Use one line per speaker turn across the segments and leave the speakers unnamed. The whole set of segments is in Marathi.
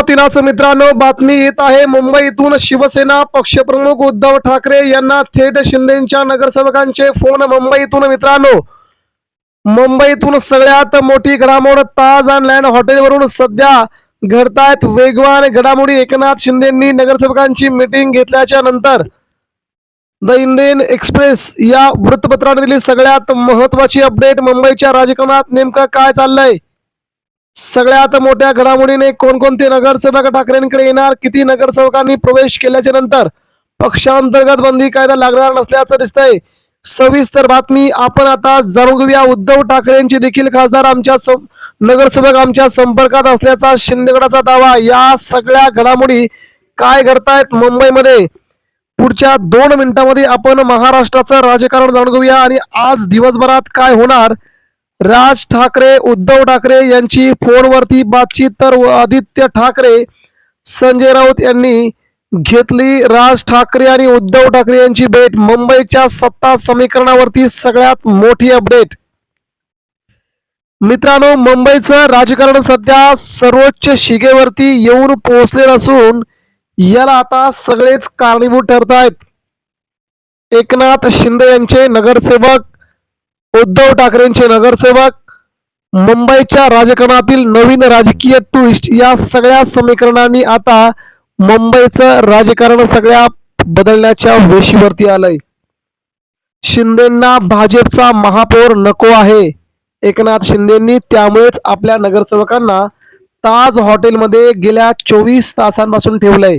सुरुवातीलाच मित्रांनो बातमी येत आहे. मुंबईतून शिवसेना पक्षप्रमुख उद्धव ठाकरे यांना थेट शिंदेच्या नगरसेवकांचे फोन मुंबईतून मित्रांनो. मुंबईतून सगळ्यात मोठी घडामोड ताज अँड लँड हॉटेलवरून सध्या घडतायत वेगवान घडामोडी. एकनाथ शिंदेंनी नगरसेवकांची मीटिंग घेतल्याच्या नंतर द इंडियन एक्सप्रेस या वृत्तपत्राने दिली सगळ्यात महत्वाची अपडेट मुंबईच्या राजकारणात नेमकं काय चाललंय? सगळ्यात मोठ्या घडामोडीने कोणकोणते नगरसेवक ठाकरेंकडे येणार किती नगरसेवकांनी प्रवेश केल्याच्यानंतर पक्षांतर्गत बंदी कायदा लागणार नसल्याचं दिसतंय. सविस्तर बातमी आपण आता जाणून घेऊया. उद्धव ठाकरेंची देखील खासदार आमच्या नगरसेवक आमच्या संपर्कात असल्याचा शिंदेगडाचा दावा. या सगळ्या घडामोडी काय घडतायत मुंबईमध्ये? पुढच्या दोन मिनिटांमध्ये आपण महाराष्ट्राचं राजकारण जाणून घेऊया आणि आज दिवसभरात काय होणार? राज ठाकरे उद्धव ठाकरे यांची फोनवरती बातचीत तर व आदित्य ठाकरे संजय राऊत यांनी घेतली. राज ठाकरे आणि उद्धव ठाकरे यांची भेट मुंबईच्या सत्ता समीकरणावरती सगळ्यात मोठी अपडेट. मित्रांनो मुंबईचं राजकारण सध्या सर्वोच्च शिगेवरती येऊन पोहोचले असून याला आता सगळेच कारणीभूत ठरत आहेत एकनाथ शिंदे यांचे नगरसेवक उद्धव ठाकरेंचे नगरसेवक मुंबईच्या राजकारणातील नवीन राजकीय ट्विस्ट या सगळ्या समीकरणांनी आता मुंबईचं राजकारण सगळ्या बदलण्याच्या वेशीवरती आलंय. शिंदेंना भाजपचा महापौर नको आहे. एकनाथ शिंदेंनी त्यामुळेच आपल्या नगरसेवकांना ताज हॉटेलमध्ये गेल्या चोवीस तासांपासून ठेवलंय.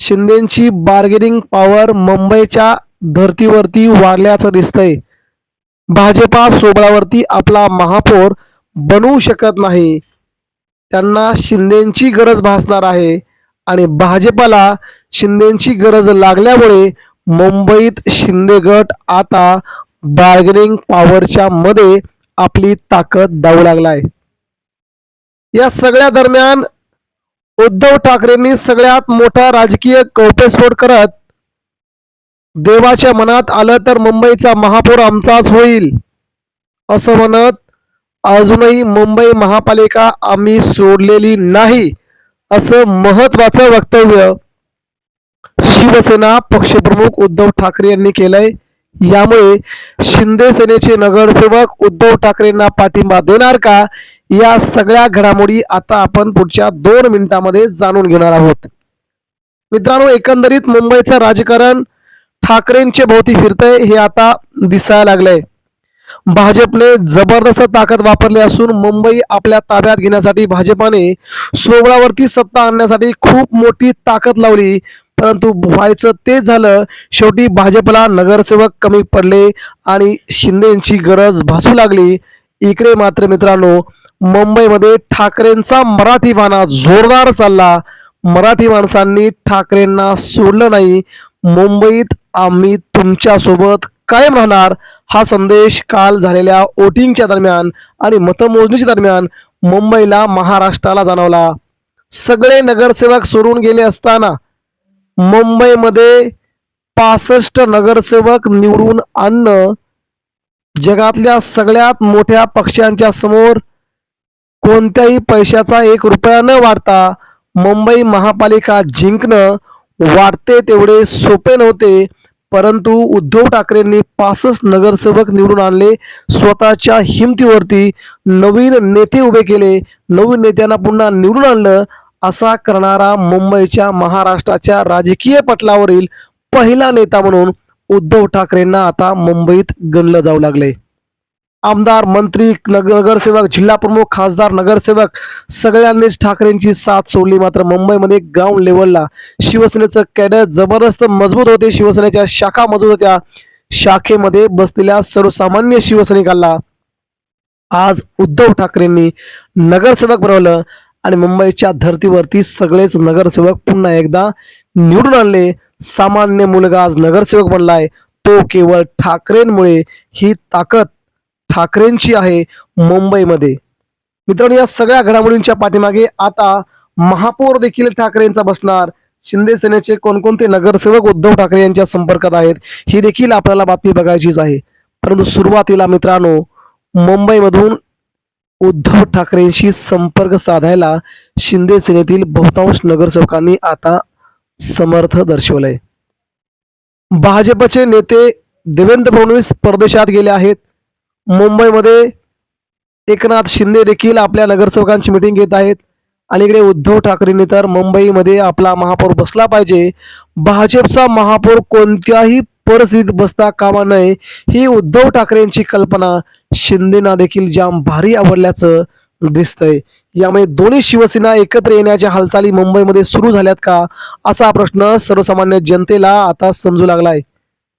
शिंदेची बार्गेनिंग पॉवर मुंबईच्या धर्तीवरती वाढल्याचं दिसतंय. भाजपा सोबळावरती आपला महापौर बनवू शकत नाही. त्यांना शिंदेची गरज भासणार आहे आणि भाजपाला शिंदेची गरज लागल्यामुळे मुंबईत शिंदे गट आता बार्गेनिंग पॉवरच्या मध्ये आपली ताकद दावू लागलाय. या सगळ्या दरम्यान उद्धव ठाकरेंनी सगळ्यात मोठा राजकीय कौटस्फोट करत देवाच्या मनात आलं तर मुंबईचा महापौर आमचाच होईल असं म्हणत अजूनही मुंबई महापालिका आम्ही सोडलेली नाही असं महत्वाचं वक्तव्य शिवसेना पक्षप्रमुख उद्धव ठाकरे यांनी केलंय. यामुळे शिंदे सेनेचे नगरसेवक उद्धव ठाकरेंना पाठिंबा देणार का? या सगळ्या घडामोडी आता आपण पुढच्या दोन मिनिटांमध्ये जाणून घेणार आहोत. मित्रांनो एकंदरीत मुंबईचं राजकारण ठाकरेंच्या भोवती फिरतंय हे आता दिसायला लागलंय. भाजपने जबरदस्त ताकद वापरली असून मुंबई आपल्या ताब्यात घेण्यासाठी भाजपाने सोबळावरती सत्ता आणण्यासाठी खूप मोठी ताकद लावली. परंतु व्हायचं तेच झालं शेवटी भाजपला नगरसेवक कमी पडले आणि शिंदेची गरज भासू लागली. इकडे मात्र मित्रांनो मुंबईमध्ये ठाकरेंचा मराठी बाणा जोरदार चालला. मराठी माणसांनी ठाकरेंना सोडलं नाही. मुंबईत आम्ही तुमच्यासोबत कायम राहणार. हा संदेश काल झालेल्या वोटिंगच्या दरम्यान आणि मतमोजणीच्या दरम्यान मुंबईला महाराष्ट्राला जाणवला. सगळे नगरसेवक सोडून गेले असताना मुंबईमध्ये पासष्ट नगरसेवक निवडून आणणं जगातल्या सगळ्यात मोठ्या पक्षांच्या समोर कोणत्याही पैशाचा एक रुपया न वाढता मुंबई महापालिका जिंकणं वाटते तेवढे सोपे नव्हते परंतु उद्धव ठाकरेंनी पासष्ट नगरसेवक निवडून आणले. स्वतःच्या हिमतीवरती नवीन नेते उभे केले. नवीन नेत्यांना पुन्हा निवडून आणलं. असा करणारा मुंबईच्या महाराष्ट्राच्या राजकीय पटलावरील पहिला नेता म्हणून उद्धव ठाकरेंना आता मुंबईत गणलं जाऊ लागले. आमदार मंत्री नग- नगरसेवक जिल्हा प्रमुख खासदार नगरसेवक सगळ्यांनीच ठाकरेंची साथ सोडली. मात्र मुंबईमध्ये ग्राउंड लेवलला शिवसेनेचं कॅडर जबरदस्त मजबूत होते. शिवसेनेच्या शाखा मजबूत होत्या. शाखेमध्ये बसलेल्या सर्वसामान्य शिवसैनिकांना आज उद्धव ठाकरेंनी नगरसेवक बनवलं आणि मुंबईच्या धर्तीवरती सगळेच नगरसेवक पुन्हा एकदा निवडून आणले. सामान्य मुलगा आज नगरसेवक बनलाय. तो केवळ ठाकरेंमुळे ही ताकद ठाकरेंची आहे मुंबईमध्ये. मित्रांनो या सगळ्या घडामोडींच्या पाठीमागे आता महापौर देखील ठाकरेंचा बसणार. शिंदे सेनेचे कोणकोणते नगरसेवक उद्धव ठाकरे यांच्या संपर्कात आहेत ही देखील आपल्याला बातमी बघायचीच आहे. परंतु सुरुवातीला मित्रांनो मुंबईमधून उद्धव ठाकरेंशी संपर्क साधायला शिंदे सेनेतील बहुतांश नगरसेवकांनी आता समर्थ दर्शवलंय. भाजपचे नेते देवेंद्र फडणवीस परदेशात गेले आहेत. मुंबईमध्ये एकनाथ शिंदे देखील आपल्या नगरसेवकांची मिटिंग घेत आहेत. अलीकडे उद्धव ठाकरेंनी तर मुंबईमध्ये आपला महापौर बसला पाहिजे. भाजपचा महापौर कोणत्याही परिस्थितीत बसता कामा नये ही उद्धव ठाकरेंची कल्पना शिंदेना देखील जाम भारी आवडल्याचं दिसतंय. यामुळे दोन्ही शिवसेना एकत्र येण्याच्या हालचाली मुंबईमध्ये सुरू झाल्यात का? असा प्रश्न सर्वसामान्य जनतेला आता समजू लागलाय.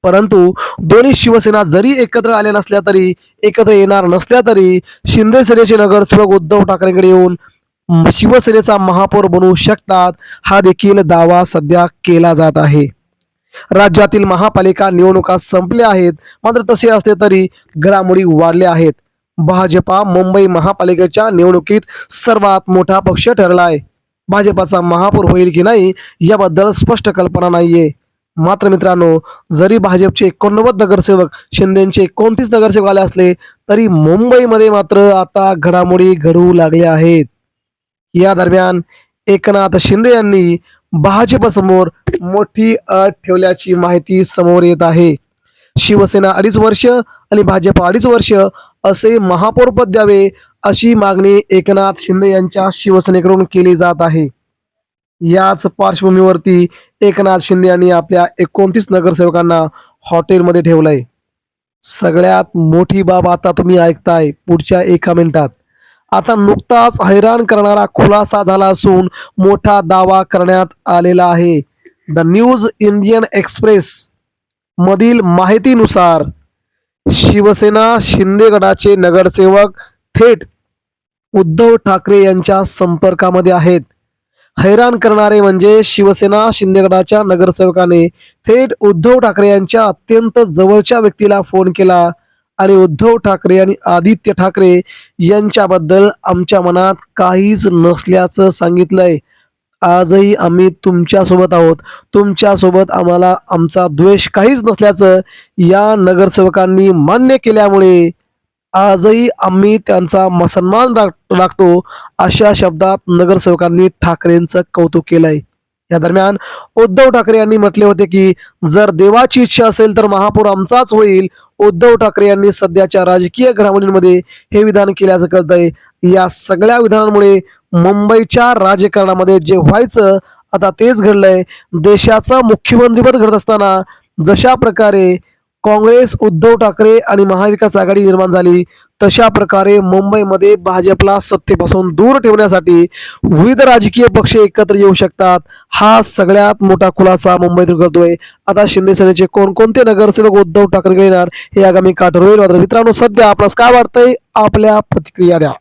परंतु दोन्ही शिवसेना जरी एकत्र आल्या नसल्या तरी एकत्र येणार नसल्या तरी शिंदे सेनेचे नगरसेवक उद्धव ठाकरेंकडे येऊन शिवसेनेचा महापौर बनवू शकतात हा देखील दावा सध्या केला जात आहे. राज्यातील महापालिका निवडणुका संपल्या आहेत मात्र तसे असले तरी घडामोडी वाढल्या आहेत. भाजपा मुंबई महापालिकेच्या निवडणुकीत सर्वात मोठा पक्ष ठरला आहे भाजपाचा महापौर होईल की नाही याबद्दल स्पष्ट कल्पना नाहीये. मात्र मित्रांनो जरी भाजपचे एकोणनव्वद नगरसेवक शिंदेचे एकोणतीस नगरसेवक आले असले तरी मुंबईमध्ये मात्र आता घडामोडी घडू लागल्या आहेत. या दरम्यान एकनाथ शिंदे यांनी भाजपसमोर मोठी अट ठेवल्याची माहिती समोर येत आहे. शिवसेना अडीच वर्ष आणि भाजप अडीच वर्ष असे महापौर पद द्यावे अशी मागणी एकनाथ शिंदे यांच्या शिवसेनेकडून केली जात आहे. याच पार्श्वभूमीवरती एकनाथ शिंदे यांनी आपल्या एकोणतीस नगरसेवकांना हॉटेलमध्ये ठेवलंय. सगळ्यात मोठी बाब आता तुम्ही ऐकताय पुढच्या एका मिनिटात. आता नुकताच हैराण करणारा खुलासा झाला असून मोठा दावा करण्यात आलेला आहे. द न्यूज इंडियन एक्सप्रेस मधील माहितीनुसार शिवसेना शिंदे गटाचे नगरसेवक थेट उद्धव ठाकरे यांच्या संपर्कामध्ये आहेत. हैराण करणारे म्हणजे शिवसेना शिंदे गटाच्या नगरसेवकाने थेट उद्धव ठाकरे यांच्या अत्यंत जवळच्या व्यक्तीला फोन केला आणि उद्धव ठाकरे आणि आदित्य ठाकरे यांच्याबद्दल आमच्या मनात काहीच नसल्याचं सांगितलंय. आजही आम्ही तुमच्यासोबत आहोत. तुमच्यासोबत आम्हाला आमचा द्वेष काहीच नसल्याचं या नगरसेवकांनी मान्य केल्यामुळे आजही आम्ही त्यांचा म- सन्मान राख- राखतो अशा शब्दात नगरसेवकांनी ठाकरेंचं कौतुक केलंय. या दरम्यान उद्धव ठाकरे यांनी म्हटले होते की जर देवाची इच्छा असेल तर महापौर आमचाच होईल. उद्धव ठाकरे यांनी सध्याच्या राजकीय घडामोडींमध्ये हे विधान केल्याचं कळतंय. या सगळ्या विधानांमुळे मुंबईच्या राजकारणामध्ये जे व्हायचं आता तेच घडलंय. देशाचं मुख्यमंत्रीपद घडत असताना जशा प्रकारे काँग्रेस उद्धव ठाकरे आणि महाविकास आघाडी निर्माण झाली. तशा प्रकारे मुंबईमध्ये भाजपला सत्तेपासून दूर ठेवण्यासाठी विविध राजकीय पक्ष एकत्र येऊ शकतात. हा सगळ्यात मोठा खुलासा मुंबईतून करतोय आता शिंदे सेनेचे कोणकोणते नगरसेवक उद्धव ठाकरे येणार हे आगामी काठ होईल. मात्र मित्रांनो सध्या आपल्यास काय वाटतंय? आपल्या प्रतिक्रिया द्या.